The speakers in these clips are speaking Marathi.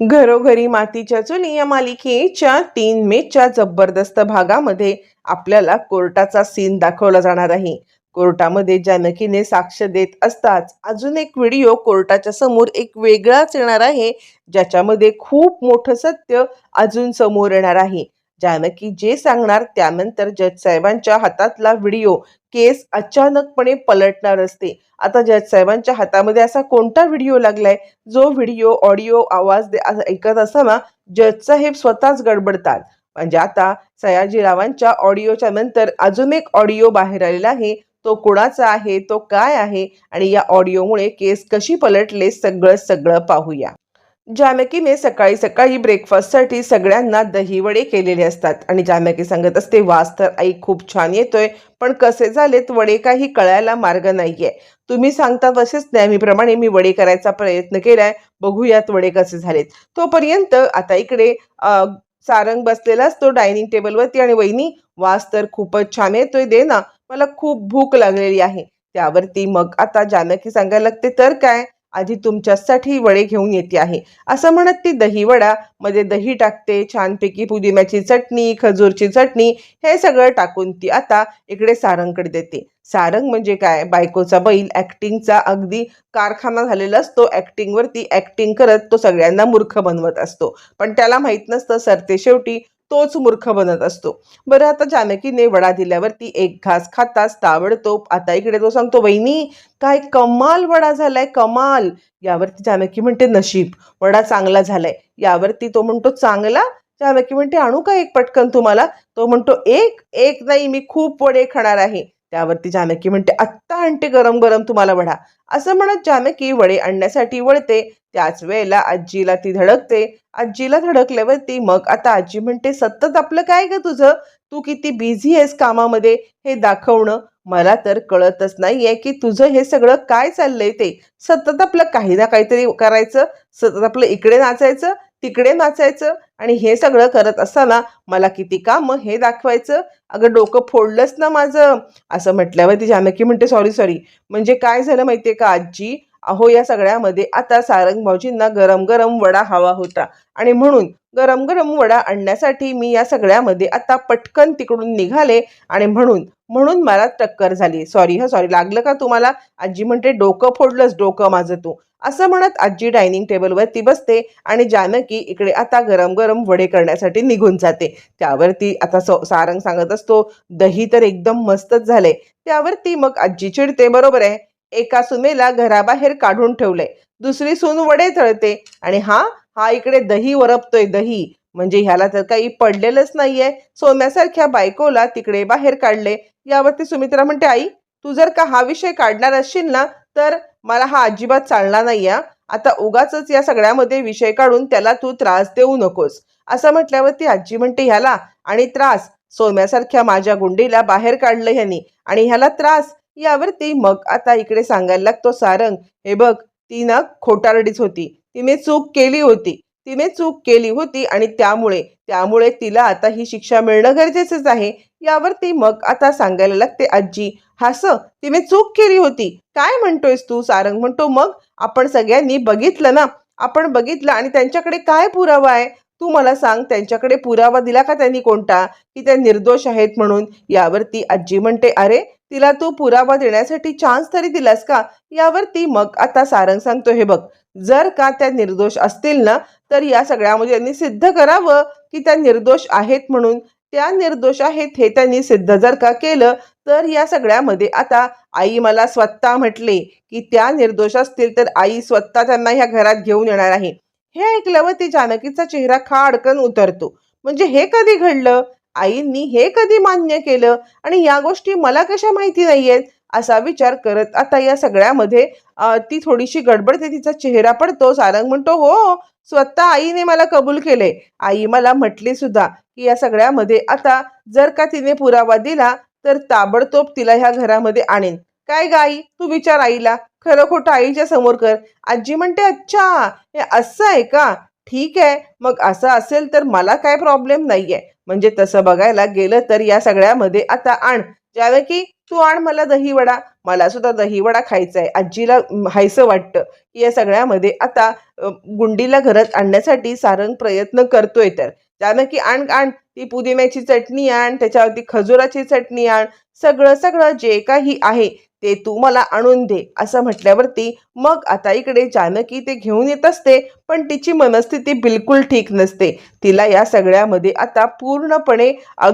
घरोघरी मातीच्या चुली या मालिकेच्या तीन मेच्या जबरदस्त भागामध्ये आपल्याला कोर्टाचा सीन दाखवला जाणार आहे. कोर्टामध्ये जानकीने साक्ष देत असताच अजून एक व्हिडिओ कोर्टाच्या समोर एक वेगळाच येणार आहे ज्याच्यामध्ये खूप मोठं सत्य अजून समोर येणार आहे. जानकी जे सांगणार त्यानंतर जज साहेबांच्या हातातला व्हिडिओ केस अचानकपणे पलटणार असते. आता जज साहेबांच्या हातामध्ये असा कोणता व्हिडिओ लागलाय? जो व्हिडिओ ऑडिओ आवाज दे- ऐकत असताना जज साहेब स्वतःच गडबडतात. म्हणजे आता सयाजीरावांच्या ऑडिओच्या नंतर अजून एक ऑडिओ बाहेर आलेला आहे. तो कुणाचा आहे? तो काय आहे? आणि या ऑडिओमुळे केस कशी पलटले? सगळं सगळं पाहूया. जानकीने सकाळी सकाळी ब्रेकफास्टसाठी सगळ्यांना दहीवडे केलेले असतात. आणि जानकी सांगत असते वास तर आई खूप छान येतोय पण कसे झालेत वडे काही कळायला मार्ग नाहीये. तुम्ही सांगता तसेच नेहमीप्रमाणे मी वडे करायचा प्रयत्न केलाय बघूयात वडे कसे झालेत. तोपर्यंत आता इकडे सारंग बसलेला असतो डायनिंग टेबलवरती आणि वहिनी वास तर खूपच छान येतोय दे ना. मला खूप भूक लागलेली आहे. त्यावरती मग आता जानकी सांगायला लागते तर काय? आधी तुमच्यासाठी वडे घेऊन येते आहे. असं म्हणत ती दहीवडा मध्ये दही टाकते छानपैकी पुदिन्याची चटणी खजूरची चटणी हे सगळं टाकून ती आता इकडे सारंगकडे देते. सारंग म्हणजे काय? बायकोचा बैल ऍक्टिंगचा अगदी कारखाना झालेला असतो. ऍक्टिंगवरती ऍक्टिंग करत तो सगळ्यांना मूर्ख बनवत असतो. पण त्याला माहीत नसतं सरते शेवटी तोच मूर्ख बनत असतो. बरं आता जानकीने वडा दिल्यावरती एक घास खाताच ताबडतोब आता इकडे तो सांगतो वहिनी काय कमाल वडा झालाय कमाल. यावरती जानकी म्हणते नशीब वडा चांगला झालाय. यावरती तो म्हणतो चांगला? जानकी म्हणते आणू का एक पटकन तुम्हाला? तो म्हणतो एक एक नाही मी खूप वडे खाणार आहे. त्यावरती जानकी म्हणते आत्ता आणते गरम गरम तुम्हाला वडा. असं म्हणत जानकी वडे आणण्यासाठी वळते. त्याच वेळेला आजीला ती धडकते. आजीला धडकल्यावरती मग आता आजी म्हणते सतत आपलं काय ग तुझं? तू किती बिझी आहेस कामामध्ये? हे दाखवणं मला तर कळतच नाहीये की तुझं हे सगळं काय चाललंय ते. सतत आपलं काही ना काहीतरी करायचं सतत आपलं इकडे नाचायचं तिकडे नाचायचं आणि हे सगळं करत असताना मला किती काम हे दाखवायचं. अगं डोकं फोडलंच ना माझं. असं म्हटल्यावर ती जानकी म्हणते सॉरी सॉरी म्हणजे काय झालं माहितीये का आजी? अहो या सगळ्यामध्ये आता सारंग भाऊजींना गरम गरम वडा हवा होता. आणि म्हणून गरम गरम वडा आणण्यासाठी मी या सगळ्यामध्ये आता पटकन तिकडून निघाले आणि म्हणून म्हणून मला टक्कर झाली. सॉरी हा सॉरी लागलं का तुम्हाला? आजी म्हणते डोकं फोडलंच डोकं माझं तू. असं म्हणत आजी डायनिंग टेबलवरती बसते आणि जानकी इकडे आता गरम गरम वडे करण्यासाठी निघून जाते. त्यावरती आता स सारंग सांगत असतो दही तर एकदम मस्तच झाले त्यावरती मग आजी चिडते बरोबर आहे. एका सुनेला घराबाहेर काढून ठेवलंय दुसरी सून वडे तळते आणि हा हा इकडे दही वरपतोय दही. म्हणजे ह्याला तर काही पडलेलंच नाहीये. सोम्यासारख्या बायकोला तिकडे बाहेर काढले. यावरती सुमित्रा म्हणते आई तू जर का हा विषय काढणार असशील ना तर मला हा अजिबात चालणार नाही आता उगाच या सगळ्यामध्ये विषय काढून त्याला तू त्रास देऊ नकोस. असं म्हटल्यावरती आजी म्हणते ह्याला आणि त्रास. सोम्यासारख्या माझ्या गुंडीला बाहेर काढलं ह्यानी आणि ह्याला त्रास. यावरती मग आता इकडे सांगायला लागतो सारंग. हे बघ ती ना खोटारडीच होती. तिने चूक केली होती. तिने चूक केली होती आणि त्यामुळे त्यामुळे तिला आता ही शिक्षा मिळणं गरजेचंच आहे. यावरती मग आता सांगायला लागते आजी हास तिने चूक केली होती. काय म्हणतोयस तू सारंग? म्हणतो मग आपण सगळ्यांनी बघितलं ना? आपण बघितलं आणि त्यांच्याकडे काय पुरावा आहे? तू मला सांग त्यांच्याकडे पुरावा दिला का त्यांनी कोणता? की त्या निर्दोष आहेत म्हणून? यावरती आजी म्हणते अरे तिला तू पुरावा देण्यासाठी चान्स तरी दिलास का? यावरती मग आता सारंग सांगतो हे बघ जर का त्या निर्दोष असतील ना तर या सगळ्यामध्ये त्यांनी सिद्ध करावं की त्या निर्दोष आहेत म्हणून. त्या निर्दोष आहेत हे त्यांनी सिद्ध जर का केलं तर या सगळ्यामध्ये आता आई मला स्वतः म्हटले की त्या निर्दोष असतील तर आई स्वतः त्यांना ह्या घरात घेऊन येणार आहे. हे ऐकल्यावर ती जानकीचा चेहरा खाडकन उतरतो. म्हणजे हे कधी घडलं? आईंनी हे कधी मान्य केलं? आणि या गोष्टी मला कशा माहिती नाहीयेत? असा विचार करत आता या सगळ्यामध्ये ती थोडीशी गडबडते तिचा चेहरा पडतो. सारंग म्हणतो हो स्वतः आईने मला कबूल केले. आई मला म्हटली सुद्धा की या सगळ्यामध्ये आता जर का तिने पुरावा दिला तर ताबडतोब तिला ह्या घरामध्ये आणेन. काय ग आई? तू विचार आईला. खरं खोटं आईच्या समोर कर. आजी म्हणते अच्छा हे असं आहे का? ठीक आहे. मग असं असेल तर मला काय प्रॉब्लेम नाहीये. म्हणजे तसं बघायला गेलं तर या सगळ्यामध्ये आता आण. जानकी तू आण मला दहीवडा मला सुद्धा दहीवडा खायचा आहे. आजीला हायसं वाटतं की या सगळ्यामध्ये आता गुंडीला घरात आणण्यासाठी सारंग प्रयत्न करतोय तर. जानकी आण आण ती पुदिन्याची चटणी आण त्याच्यावरती खजुराची चटणी आण. सगळं सगळं जे काही आहे ते तू मला आणून दे असं म्हटल्यावरती मग आता इकडे जानकी ते घेऊन येत असते पण तिची मनस्थिती बिलकुल ठीक नसते. तिला या सगळ्यामध्ये आता पूर्णपणे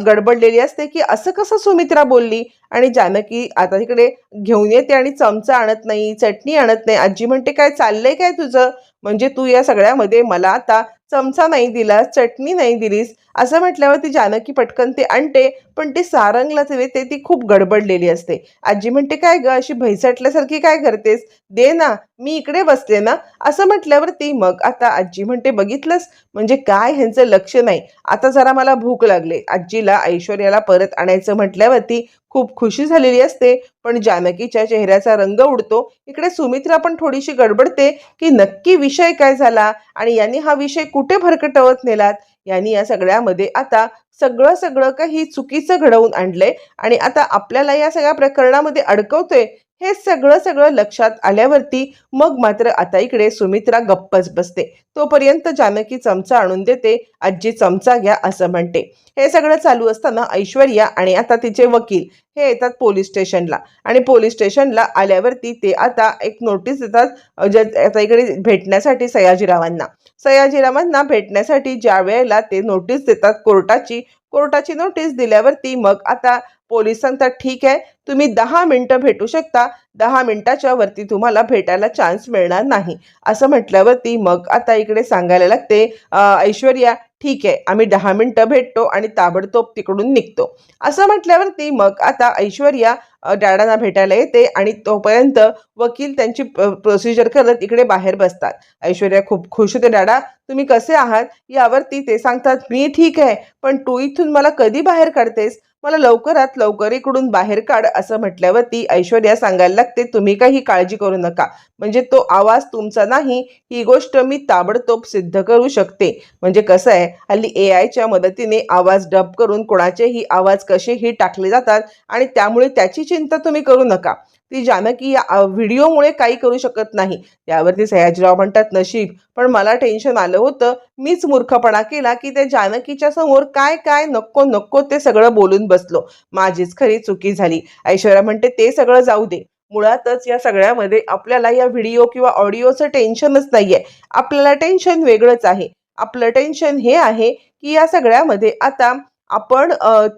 गडबडलेली असते की असं कसं सुमित्रा बोलली? आणि जानकी आता तिकडे घेऊन येते आणि चमचा आणत नाही चटणी आणत नाही. आजी म्हणते काय चाललंय काय तुझं? म्हणजे तू या सगळ्यामध्ये मला आता चमचा नाही दिलास चटणी नाही दिलीस. असं म्हटल्यावर ती जानकी पटकन ते आणते. पण ते सारंगला ते ते ती खूप गडबडलेली असते. आजी म्हणते काय ग अशी भैसटल्यासारखी काय करतेस? दे ना मी इकडे बसले ना. असं म्हटल्यावर ती मग आता आजी म्हणते बघितलंस? म्हणजे काय ह्यांचं लक्ष नाही. आता जरा मला भूक लागले. आजीला ऐश्वर्याला परत आणायचं म्हटल्यावरती खूप खुशी झालेली असते पण जानकीच्या चेहऱ्याचा रंग उडतो. इकडे सुमित्रा पण थोडीशी गडबडते की नक्की विषय काय झाला? आणि यांनी हा विषय कुठे भरकटवत नेलात? यांनी या सगळ्यामध्ये आता सगळं सगळं काही चुकीचं घडवून आणलंय. आणि आता आपल्याला या सगळ्या प्रकरणामध्ये अडकवतोय हे सगळं सगळं लक्षात आल्यावरती मग मात्र आता इकडे सुमित्रा गप्पच बसते. तोपर्यंत जानकी चमचा आणून देते आजी चमचा घ्या असं म्हणते. हे सगळं चालू असताना ऐश्वर्या आणि आता तिचे वकील हे येतात पोलीस स्टेशनला. आणि पोलीस स्टेशनला आल्यावरती ते आता एक नोटीस देतात आता इकडे भेटण्यासाठी सयाजीरावांना. सयाजीरावांना भेटण्यासाठी ज्या वेळेला ते नोटीस देतात कोर्टाची कोर्टाची नोटीस दिल्यावरती मग आता पोलीस सांगतात ठीक आहे. तुम्ही दहा मिनिटं भेटू शकता. दहा मिनिटाच्या वरती तुम्हाला भेटायला चान्स मिळणार नाही. असं म्हटल्यावरती मग आता इकडे सांगायला लागते ऐश्वर्या ठीक आहे आम्ही दहा मिनिटं भेटतो आणि ताबडतोब तिकडून निघतो. असं म्हटल्यावरती मग आता ऐश्वर्या डॅडांना भेटायला येते आणि तोपर्यंत वकील त्यांची प्रोसिजर करत इकडे बाहेर बसतात. ऐश्वर्या खूप खुश होते डॅडा तुम्ही कसे आहात? यावरती ते सांगतात मी ठीक आहे पण तू इथून मला कधी बाहेर काढतेस? मला लवकरात लवकर इकडून बाहेर काढ असं म्हटल्यावरती ऐश्वर्या सांगायला लागते तुम्ही काही काळजी करू नका. म्हणजे तो आवाज तुमचा नाही ही गोष्ट मी ताबडतोब सिद्ध करू शकते. म्हणजे कसं आहे हल्ली ए आयच्या मदतीने आवाज डब करून कोणाचेही आवाज कसेही टाकले जातात आणि त्यामुळे त्याची चिंता तुम्ही करू नका. ती जानकी या व्हिडिओमुळे काही करू शकत नाही. त्यावरती सयाजीराव म्हणतात नशीब. पण मला टेन्शन आलं होतं. मीच मूर्खपणा केला की त्या जानकीच्या समोर काय काय नको नको ते सगळं बोलून बसलो. माझीच खरी चुकी झाली. ऐश्वर्या म्हणते ते सगळं जाऊ दे. मुळातच या सगळ्यामध्ये आपल्याला या व्हिडिओ किंवा ऑडिओचं टेन्शनच नाहीये. आपल्याला टेन्शन वेगळंच आहे. आपलं टेन्शन हे आहे की या सगळ्यामध्ये आता आपण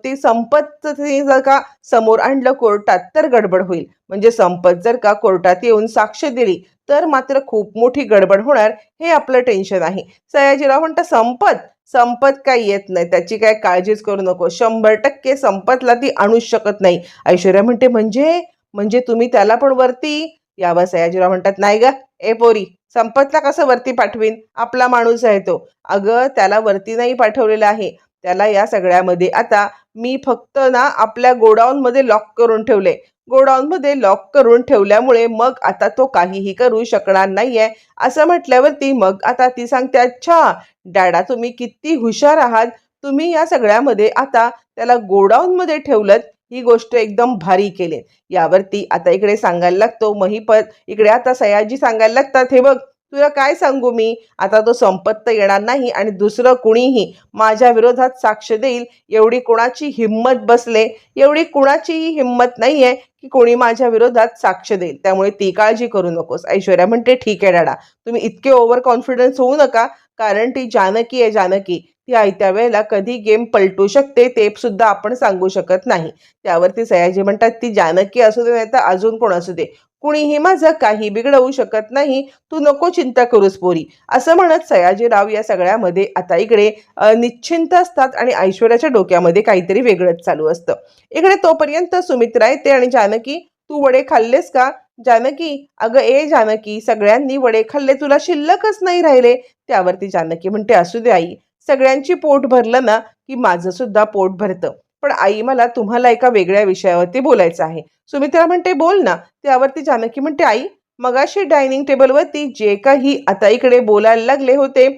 ते संपत ते जर का समोर आणलं कोर्टात तर गडबड होईल. म्हणजे संपत जर का कोर्टात येऊन साक्ष दिली तर मात्र खूप मोठी गडबड होणार हे आपलं टेन्शन आहे. सयाजीराव म्हणतात संपत संपत काही येत नाही त्याची काय काळजीच करू नको. शंभर टक्के संपतला ती आणूच शकत नाही. ऐश्वर्या म्हणते म्हणजे म्हणजे तुम्ही त्याला पण वरती यावर सयाजीराव म्हणतात नाही ग ए पोरी संपतला कसं वरती पाठवीन? आपला माणूस आहे तो. अगं त्याला वरती नाही पाठवलेलं आहे. त्याला या सगळ्यामध्ये. आता मी फक्त ना आपल्या गोडाऊनमध्ये लॉक करून ठेवले. गोडाऊनमध्ये लॉक करून ठेवल्यामुळे मग आता तो काहीही करू शकणार नाहीये. असं म्हटल्यावरती मग आता ती सांगते अच्छा डॅडा तुम्ही किती हुशार आहात. तुम्ही या सगळ्यामध्ये आता त्याला गोडाऊनमध्ये ठेवलं ही गोष्ट एकदम भारी केली यावरती आता इकडे सांगायला लागतो महिपत इकडे आता सयाजी सांगायला लागतात हे बघ तुला काय सांगू मी? आता तो संपत्त येणार नाही आणि दुसरं कुणीही माझ्या विरोधात साक्ष देईल एवढी कोणाची हिंमत बसले एवढी कुणाचीही हिंमत नाहीये की कोणी माझ्या विरोधात साक्ष देईल. त्यामुळे ती काळजी करू नकोस. ऐश्वर्या म्हणते ठीक आहे डाडा. तुम्ही इतके ओव्हर कॉन्फिडन्स होऊ नका कारण ती जानकी आहे जानकी. ती आयत्या वेळेला कधी गेम पलटू शकते ते सुद्धा आपण सांगू शकत नाही. त्यावरती सयाजी म्हणतात ती जानकी असू दे नाही तर अजून कोण असू दे. कुणीही माझं काही बिघडवू शकत नाही. तू नको चिंता करूस पोरी. असं म्हणत सयाजीराव या सगळ्यामध्ये आता इकडे निश्चिंत असतात आणि ऐश्वर्याच्या डोक्यामध्ये काहीतरी वेगळंच चालू असतं. इकडे तोपर्यंत सुमित्रा येते आणि जानकी तू वडे खाल्लेस का? जानकी अगं ए जानकी सगळ्यांनी वडे खाल्ले तुला शिल्लकच नाही राहिले. त्यावरती जानकी म्हणते असू दे आई. सगळ्यांची पोट भरलं ना की माझं सुद्धा पोट भरतं. पण आई मला तुम्हाला एका वेगळ्या विषयावरती बोलायचं आहे. सुमित्रा म्हणते बोल ना. त्यावरती जानकी म्हणते आई मगाशी डायनिंग टेबलवरती जे काही आता इकडे बोलायला लागले होते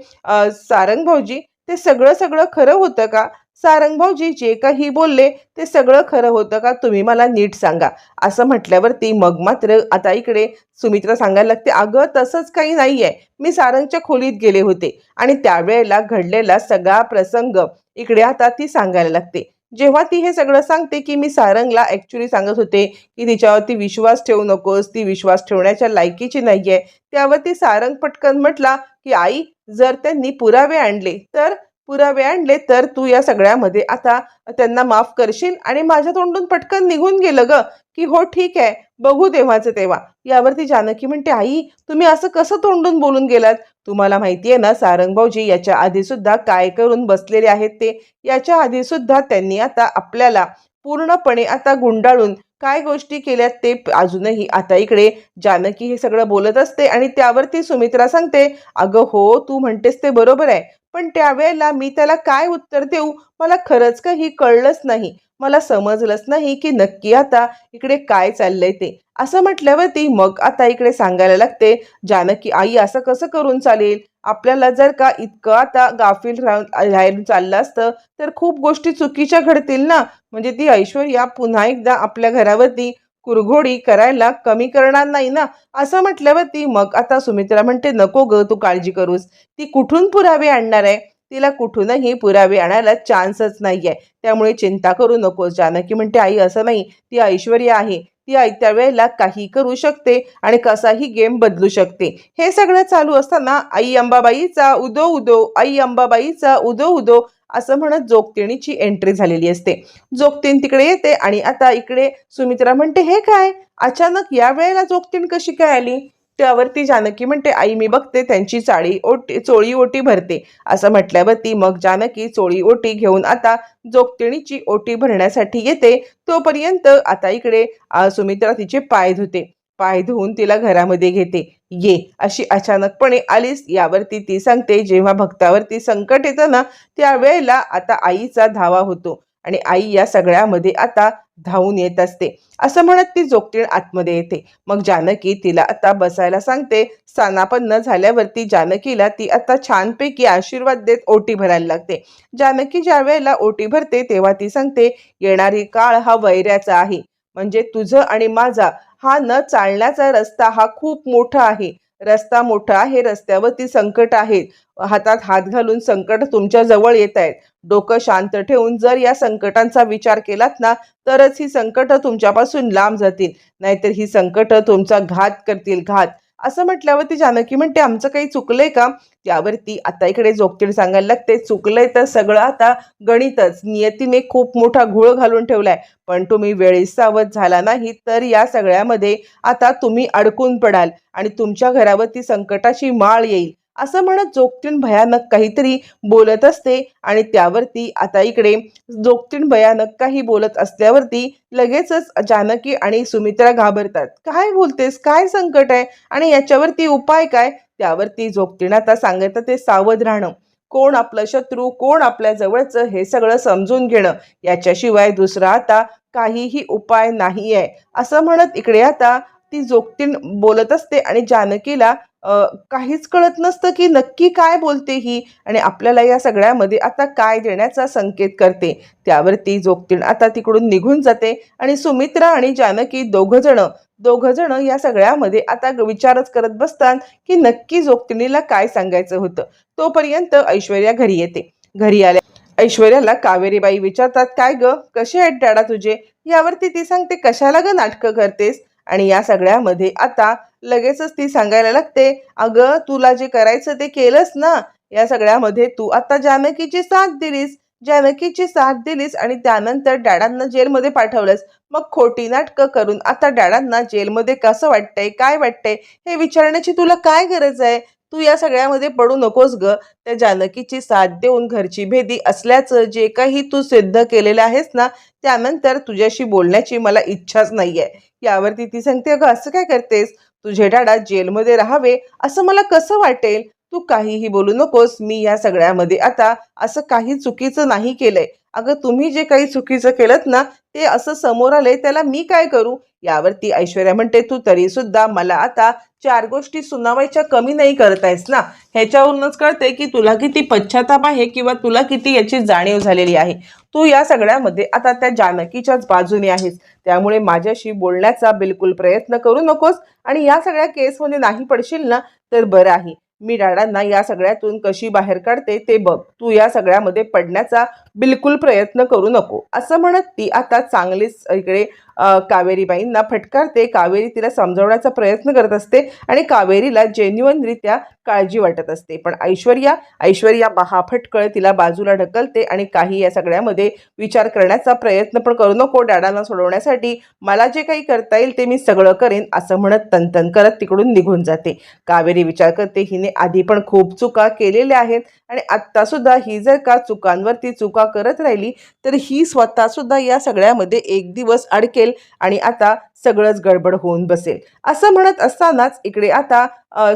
सारंग भाऊजी ते सगळं सगळं खरं होतं का? सारंग भाऊजी जे काही बोलले ते सगळं खरं होतं का? तुम्ही मला नीट सांगा. असं म्हटल्यावरती मग मात्र आता इकडे सुमित्रा सांगायला लागते अगं तसंच काही नाही आहे मी सारंगच्या खोलीत गेले होते आणि त्यावेळेला घडलेला सगळा प्रसंग इकडे आता ती सांगायला लागते. जेव्हा ती हे सगळं सांगते की मी सारंगला ॲक्च्युली सांगत होते की तिच्यावरती विश्वास ठेवू नकोस ती विश्वास ठेवण्याच्या लायकीची नाही आहे त्यावरती सारंग पटकन म्हटला की आई जर त्यांनी पुरावे आणले तर पुरावे आणले तर तू या सगळ्यामध्ये आता त्यांना माफ करशील आणि माझ्या तोंडून पटकन निघून गेलं ग. की हो ठीक आहे बघू तेव्हाचं तेव्हा. यावरती जानकी म्हणते आई तुम्ही असं कसं तोंडून बोलून गेलात? तुम्हाला माहिती आहे ना सारंग भाऊजी याच्या आधी सुद्धा काय करून बसलेले आहेत ते? याच्या आधी सुद्धा त्यांनी आता आपल्याला पूर्णपणे आता गुंडाळून काय गोष्टी केल्यात ते अजूनही आता इकडे जानकी हे सगळं बोलत असते आणि त्यावरती सुमित्रा सांगते अगं हो तू म्हणतेस ते बरोबर आहे पण त्यावेळेला मी त्याला काय उत्तर देऊ? मला खरंच काही कळलंच नाही. मला समजलंच नाही की नक्की आता इकडे काय चाललंय ते. असं म्हटल्यावरती मग आता इकडे सांगायला लागते जानकी आई असं कसं करून चालेल? आपल्याला जर का इतकं आता गाफील राहून राहायला चाललं असतं तर खूप गोष्टी चुकीच्या घडतील ना? म्हणजे ती ऐश्वर्या पुन्हा एकदा आपल्या घरावरती कुरघोडी करायला कमी करणार नाही ना? असं म्हटल्यावरती मग आता सुमित्रा म्हणते नको ग तू काळजी करूस. ती कुठून पुरावे आणणार आहे? तिला कुठूनही पुरावे आणायला चान्सच नाहीये. त्यामुळे चिंता करू नकोस जानकी म्हणते आई असं नाही. ती ऐश्वर्या आहे. ती आयत्या वेळेला काही करू शकते आणि कसाही गेम बदलू शकते. हे सगळं चालू असताना आई अंबाबाईचा उदो उदो आई अंबाबाईचा उदो उदो असं म्हणत जोगतिणीची एंट्री झालेली असते. जोगतीन तिकडे येते आणि आता इकडे सुमित्रा म्हणते हे काय? अचानक या वेळेला जोगतीण कशी काय आली? त्यावरती जानकी म्हणते आई मी बघते त्यांची चाळी ओटी चोळी ओटी भरते. असं म्हटल्यावरती मग जानकी चोळी ओटी घेऊन आता जोगतिणीची ओटी भरण्यासाठी येते. तोपर्यंत आता इकडे सुमित्रा तिचे पाय धुते. पाय धुवून तिला घरामध्ये घेते. ये अशी अचानकपणे आलीस यावरती ती सांगते. जेव्हा भक्तावरती संकट येतं ना त्यावेळेला आता आईचा धावा होतो. आणि आई या सगळ्यामध्ये आता धावून येत असते. असं म्हणत ती जोगतीण आतमध्ये येते. मग जानकी तिला आता बसायला सांगते स्थानापन्न झाल्यावरती जानकीला ती आता छानपैकी आशीर्वाद देत ओटी भरायला लागते. जानकी ज्या वेळेला ओटी भरते तेव्हा ती सांगते येणारी काळ हा वैऱ्याचा आहे. म्हणजे तुझं आणि माझा हा न चालण्याचा रस्ता हा खूप मोठा आहे. रस्ता मोठा आहे रस्त्यावरती संकट आहेत. हातात हात घालून संकट तुमच्या जवळ येत आहेत. डोकं शांत ठेवून जर या संकटांचा विचार केलात ना तरच ही संकट तुमच्यापासून लांब जातील. नाहीतर ही संकट तुमचा घात करतील घात. असं म्हटल्यावरती जानकी म्हणते आमचं काही चुकलंय का? त्यावरती आता इकडे जोगतीड सांगायला लागते चुकलंय तर सगळं आता गणितच. नियतीने खूप मोठा घोळ घालून ठेवलाय. पण तुम्ही वेळेस सावध झाला नाही तर या सगळ्यामध्ये आता तुम्ही अडकून पडाल आणि तुमच्या घरावरती संकटाची माळ येईल. असं म्हणत जोगतीण भयानक काहीतरी बोलत असते आणि त्यावरती आता इकडे जोगतीण भयानक काही बोलत असल्यावरती लगेचच जानकी आणि सुमित्रा घाबरतात. काय बोलतेस? काय संकट आहे? आणि याच्यावरती उपाय काय? त्यावरती जोगतीण आता सांगत ते सावध राहणं. कोण आपलं शत्रू? कोण आपल्या जवळचं? हे सगळं समजून घेणं. याच्याशिवाय दुसरा आता काहीही उपाय नाही आहे असं म्हणत इकडे आता ती जोगतीण बोलत असते आणि जानकीला काहीच कळत नसतं की नक्की काय बोलते ही आणि आपल्याला या सगळ्यामध्ये आता काय देण्याचा संकेत करते. त्यावरती जोगतीण आता तिकडून निघून जाते आणि सुमित्रा आणि जानकी दोघं जण दोघं जण या सगळ्यामध्ये आता विचारच करत बसतात की नक्की जोगतिणीला काय सांगायचं होतं. तोपर्यंत ऐश्वर्या घरी येते. घरी आल्या ऐश्वर्याला कावेरीबाई विचारतात काय ग? कसे आहेत डॅडा तुझे? यावरती ती सांगते कशाला ग नाटकं करतेस? आणि या सगळ्यामध्ये आता लगेचच ती सांगायला लागते अगं तुला जे करायचं ते केलंस ना या सगळ्यामध्ये तू आता जानकीची साथ दिलीस जानकीची साथ दिलीस आणि त्यानंतर डॅडांना जेलमध्ये पाठवलंस. मग खोटी नाटकं करून आता डॅडांना जेलमध्ये कसं वाटतंय काय वाटतंय हे विचारण्याची तुला काय गरज आहे? तू या सगळ्यामध्ये पडू नकोस ग. त्या जानकीची साथ देऊन घरची भेदी असल्याचं जे काही तू सिद्ध केलेलं आहेस ना त्यानंतर तुझ्याशी बोलण्याची मला इच्छाच नाही आहे यावरती ती सांगते अगं असं काय करतेस? तुझे डाडा जेलमध्ये राहावे असं मला कसं वाटेल? तू काहीही बोलू नकोस मी या सगळ्यामध्ये आता असं काही चुकीचं नाही केलंय. अगं तुम्ही जे काही चुकीचं केलं ना ते असं समोर आलंय त्याला मी काय करू? यावरती ऐश्वर्या म्हणते तू तरी सुद्धा मला आता चार गोष्टी सुनावायच्या कमी नाही करतायस ना? ह्याच्यावरूनच कळते की तुला किती पश्चाताप आहे किंवा तुला किती याची जाणीव झालेली आहे. तू या सगळ्यामध्ये आता त्या जानकीच्याच बाजूने आहेस. त्यामुळे माझ्याशी बोलण्याचा बिलकुल प्रयत्न करू नकोस आणि या सगळ्या केसमध्ये नाही पडशील ना तर बरं आहे. मी डाडांना या सगळ्यातून कशी बाहेर काढते ते बघ. तू या सगळ्यामध्ये पडण्याचा बिलकुल प्रयत्न करू नको. असं म्हणत ती आता चांगलीच इकडे कावेरीबाईंना फटकारते. कावेरी तिला समजवण्याचा प्रयत्न करत असते आणि कावेरीला जेन्युअनरित्या काळजी वाटत असते. पण ऐश्वर्या ऐश्वर्या महाफटकळ तिला बाजूला ढकलते आणि काही या सगळ्यामध्ये विचार करण्याचा प्रयत्न पण करू नको डॅडांना सोडवण्यासाठी. मला जे काही करता येईल ते मी सगळं करेन असं म्हणत तनतन करत तिकडून निघून जाते. कावेरी विचार करते हिने आधी पण खूप चुका केलेल्या आहेत. आणि आत्ता सुद्धा ही जर का चुकांवरती चुका करत राहिली तर ही स्वतः सुद्धा या सगळ्यामध्ये एक दिवस अडकेल आणि आता सगळंच गडबड होऊन बसेल. असं म्हणत असतानाच इकडे आता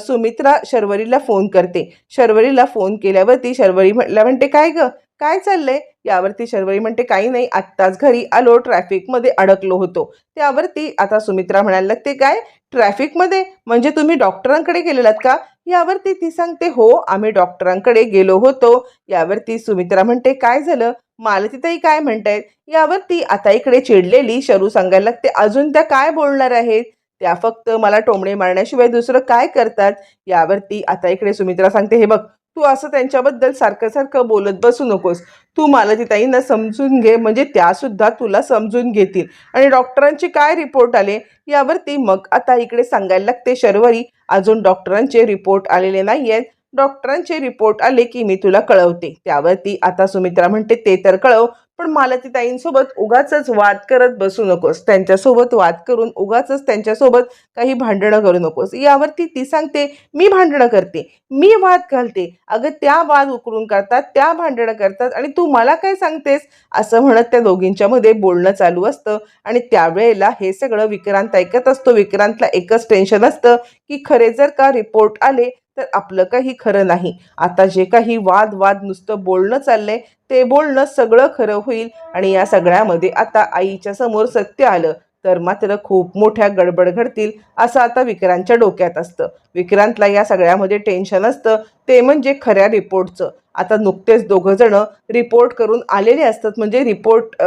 सुमित्रा शर्वरीला फोन करते. शर्वरीला फोन केल्यावरती शर्वरी म्हटल्या म्हणते काय गं? काय चाललंय? यावरती शर्वरी म्हणते काही नाही आत्ताच घरी आलो ट्रॅफिकमध्ये अडकलो होतो. त्यावरती आता सुमित्रा म्हणायला लागते काय? ट्रॅफिकमध्ये? म्हणजे तुम्ही डॉक्टरांकडे गेलेलात का? यावरती ती सांगते हो आम्ही डॉक्टरांकडे गेलो होतो. यावरती सुमित्रा म्हणते काय झालं? मालतीताई काय म्हणतायत? यावरती आता इकडे चिडलेली शरू सांगायला लागते अजून त्या काय बोलणार आहेत? त्या फक्त मला टोमणे मारण्याशिवाय दुसरं काय करतात? यावरती आता इकडे सुमित्रा सांगते हे बघ तू असं त्यांच्याबद्दल सारखं सारखं बोलत बसू नकोस. तू मालतीताईंना समजून घे म्हणजे त्या सुद्धा तुला समजून घेतील. आणि डॉक्टरांचे काय रिपोर्ट आले यावरती मग आता इकडे सांगायला लागते शर्वरी. अजून डॉक्टरांचे रिपोर्ट आलेले नाही आहेत डॉक्टरांचे रिपोर्ट आले की मी तुला कळवते. त्यावरती आता सुमित्रा म्हणते ते तर कळव. पण मालतीताईंसोबत उगाच वाद करत बसू नकोस. त्यांच्यासोबत वाद करून उगाच त्यांच्यासोबत काही भांडणं करू नकोस. यावरती ती सांगते मी भांडणं करते मी वाद घालते. अगं त्या वाद उकरून करतात त्या भांडणं करतात आणि तू मला काय सांगतेस? असं म्हणत त्या दोघींच्यामध्ये बोलणं चालू असतं. आणि त्यावेळेला हे सगळं विक्रांत ऐकत असतो. विक्रांतला एकच टेन्शन असतं की खरे जर का रिपोर्ट आले तर आपलं काही खरं नाही. आता जे काही वाद वाद नुसतं बोलणं चाललंय ते बोलणं सगळं खरं होईल. आणि या सगळ्यामध्ये आता आईच्या समोर सत्य आलं तर मात्र खूप मोठ्या गडबड घडतील असं आता विक्रांतच्या डोक्यात असतं. विक्रांतला या सगळ्यामध्ये टेन्शन असतं. ते म्हणजे खऱ्या रिपोर्टचं. आता नुकतेच दोघं जण रिपोर्ट करून आलेले असतात. म्हणजे रिपोर्ट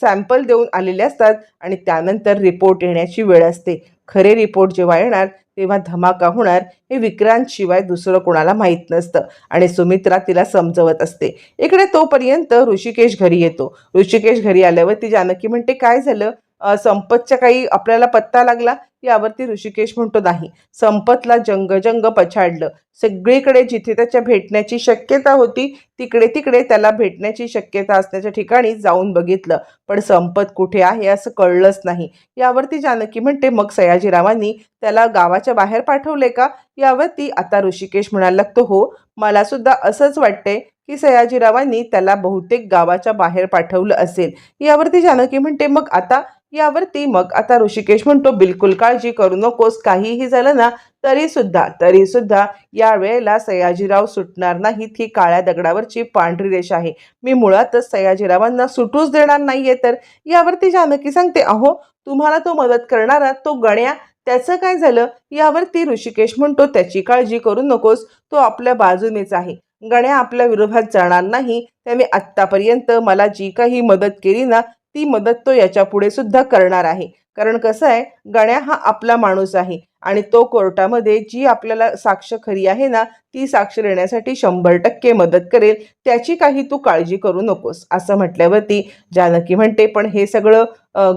सॅम्पल देऊन आलेले असतात. आणि त्यानंतर रिपोर्ट येण्याची वेळ असते. खरे रिपोर्ट जेव्हा येणार तेव्हा धमाका होणार हे विक्रांत शिवाय दुसरं कोणाला माहीत नसतं. आणि सुमित्रा तिला समजवत असते. इकडे तोपर्यंत ऋषिकेश घरी येतो. ऋषिकेश घरी आल्यावर ती जानकी म्हणते काय झालं? संपतच्या काही आपल्याला पत्ता लागला यावरती ऋषिकेश म्हणतो नाही. संपतला जंगजंग पछाडलं. सगळीकडे जिथे त्याच्या भेटण्याची शक्यता होती तिकडे तिकडे त्याला भेटण्याची शक्यता असण्याच्या ठिकाणी जाऊन बघितलं. पण संपत कुठे आहे असं कळलंच नाही. यावरती जानकी म्हणते मग सयाजीरावांनी त्याला गावाच्या बाहेर पाठवले का? यावरती आता ऋषिकेश म्हणायला लागतो हो मला सुद्धा असंच वाटते की सयाजीरावांनी त्याला बहुतेक गावाच्या बाहेर पाठवलं असेल. यावरती जानकी म्हणते मग आता यावरती मग आता ऋषिकेश म्हणतो बिलकुल काळजी करू नकोस काहीही झालं ना तरी सुद्धा तरी सुद्धा या वेळेला सयाजीराव सुटणार नाहीत. ही काळ्या दगडावरची पांढरी रेष आहे. मी मुळातच सयाजीरावांना सुटूच देणार नाहीये तर? यावरती जानकी सांगते अहो तुम्हाला तो मदत करणारा तो गण्या त्याचं काय झालं? यावरती ऋषिकेश म्हणतो त्याची काळजी करू नकोस तो आपल्या बाजूनेच आहे. गण्या आपल्या विरोधात जाणार नाही. त्याने आत्तापर्यंत मला जी काही मदत केली ना ती मदत तो याच्यापुढे सुद्धा करणार आहे. कारण कसं आहे गण्या हा आपला माणूस आहे आणि तो कोर्टामध्ये जी आपल्याला साक्ष खरी आहे ना ती साक्ष देण्यासाठी शंभर टक्के मदत करेल. त्याची काही तू काळजी करू नकोस. असं म्हटल्यावरती जानकी म्हणते पण हे सगळं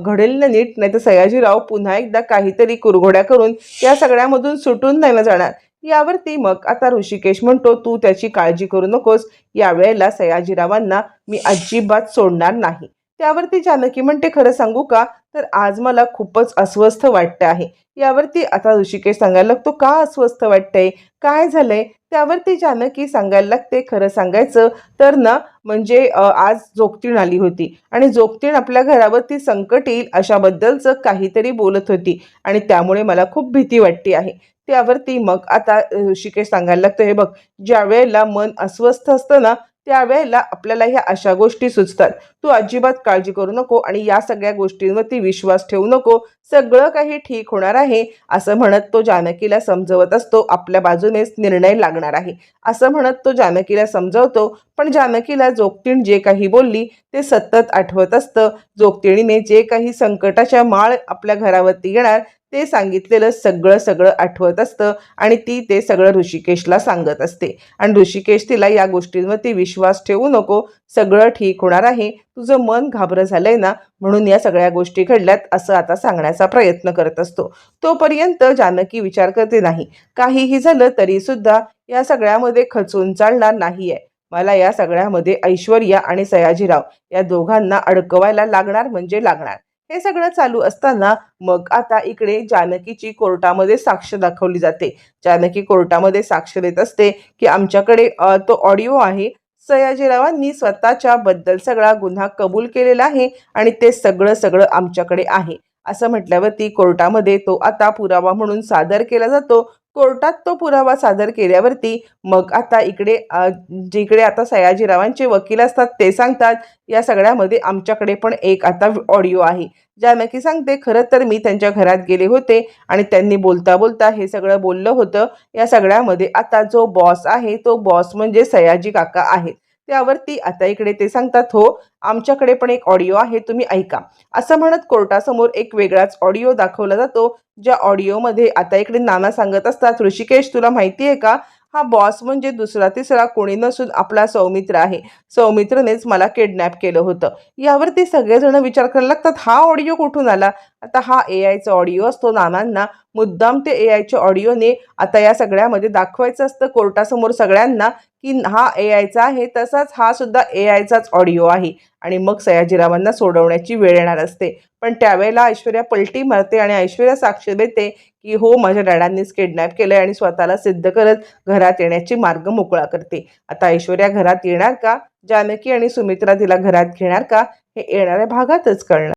घडेल ना नीट? नाही तर सयाजीराव पुन्हा एकदा काहीतरी कुरघोड्या करून या सगळ्यामधून सुटून नाही ना जाणार? यावरती मग आता ऋषिकेश म्हणतो तू त्याची काळजी करू नकोस. यावेळेला सयाजीरावांना मी अजिबात सोडणार नाही. त्यावरती जानकी म्हणते खरं सांगू का? तर आज मला खूपच अस्वस्थ वाटतं आहे. यावरती आता ऋषिकेश सांगायला लागतो का अस्वस्थ वाटतंय? काय झालंय? त्यावरती जानकी सांगायला लागते खरं सांगायचं तर ना म्हणजे आज जोगतीण आली होती आणि जोगतीण आपल्या घरावरती संकट येईल अशाबद्दलचं काहीतरी बोलत होती आणि त्यामुळे मला खूप भीती वाटते आहे. त्यावरती मग आता ऋषिकेश सांगायला लागतो हे बघ ज्या वेळेला मन अस्वस्थ असतं ना त्यावेळेला आपल्याला ह्या अशा गोष्टी सुचतात. तू अजिबात काळजी करू नको आणि या सगळ्या गोष्टींवरती विश्वास ठेवू नको. सगळं काही ठीक होणार आहे असं म्हणत तो जानकीला समजवत असतो. आपल्या बाजूनेच निर्णय लागणार आहे. असं म्हणत तो जानकीला समजवतो. पण जानकीला जोगतीण जे काही बोलली ते सतत आठवत असतं. जोगतिणीने जे काही संकटाच्या माळ आपल्या घरावरती येणार ते सांगितलेलं सगळं सगळं आठवत असतं आणि ती ते सगळं ऋषिकेशला सांगत असते. आणि ऋषिकेश तिला या गोष्टींवरती विश्वास ठेवू नको. सगळं ठीक होणार आहे. तुझं मन घाबरं झालंय ना म्हणून या सगळ्या गोष्टी घडल्यात असं आता सांगण्याचा प्रयत्न करत असतो. तोपर्यंत जानकी विचार करते नाही. काहीही झालं तरी सुद्धा या सगळ्यामध्ये खचून चालणार नाहीये. मला या सगळ्यामध्ये ऐश्वर्या आणि सयाजीराव या दोघांना अडकवायला लागणार म्हणजे लागणार. हे सगळं चालू असताना मग आता इकडे जानकीची कोर्टामध्ये साक्ष दाखवली जाते. जानकी कोर्टामध्ये साक्ष देत असते की आमच्याकडे तो ऑडिओ आहे. सयाजीरावांनी स्वतःच्या बद्दल सगळा गुन्हा कबूल केलेला आहे आणि ते सगळं सगळं आमच्याकडे आहे. असं म्हटल्यावरती कोर्टामध्ये तो आता पुरावा म्हणून सादर केला जातो. कोर्टात तो पुरावा सादर केल्यावरती मग आता इकडे जिकडे आता सयाजीरावांचे वकील असतात ते सांगतात या सगळ्यामध्ये आमच्याकडे पण एक आता ऑडिओ आहे. जानकी सांगते खरं तर मी त्यांच्या घरात गेले होते आणि त्यांनी बोलता बोलता हे सगळं बोललं होतं. या सगळ्यामध्ये आता जो बॉस आहे तो बॉस म्हणजे सयाजी काका आहेत. त्यावरती आता इकडे ते सांगतात हो आमच्याकडे पण एक ऑडिओ आहे तुम्ही ऐका. असं म्हणत कोर्टासमोर एक वेगळाच ऑडिओ दाखवला जातो ज्या ऑडिओमध्ये आता इकडे नाना सांगत असतात ऋषिकेश तुला माहिती आहे का? हा बॉस म्हणजे दुसरा तिसरा कोणी नसून आपला सौमित्र आहे. सौमित्रनेच मला किडनॅप केलं होतं. यावरती सगळेजण विचार करायला लागतात हा ऑडिओ कुठून आला? आता हा ए आयचा ऑडिओ असतो. नानांना मुद्दाम ते ए आयच्या ऑडिओने आता या सगळ्यामध्ये दाखवायचं असतं कोर्टासमोर सगळ्यांना की हा ए आयचा आहे तसाच हा सुद्धा ए आयचाच ऑडिओ आहे. आणि मग सयाजीरावांना सोडवण्याची वेळ येणार असते. पण त्यावेळेला ऐश्वर्या पलटी मारते आणि ऐश्वर्या साक्ष देते की हो माझ्या डॅडांनीच किडनॅप केलंय आणि स्वतःला सिद्ध करत घरात येण्याची मार्ग मोकळा करते. आता ऐश्वर्या घरात येणार का? जानकी आणि सुमित्रा तिला घरात घेणार का? हे येणाऱ्या भागातच कळणार.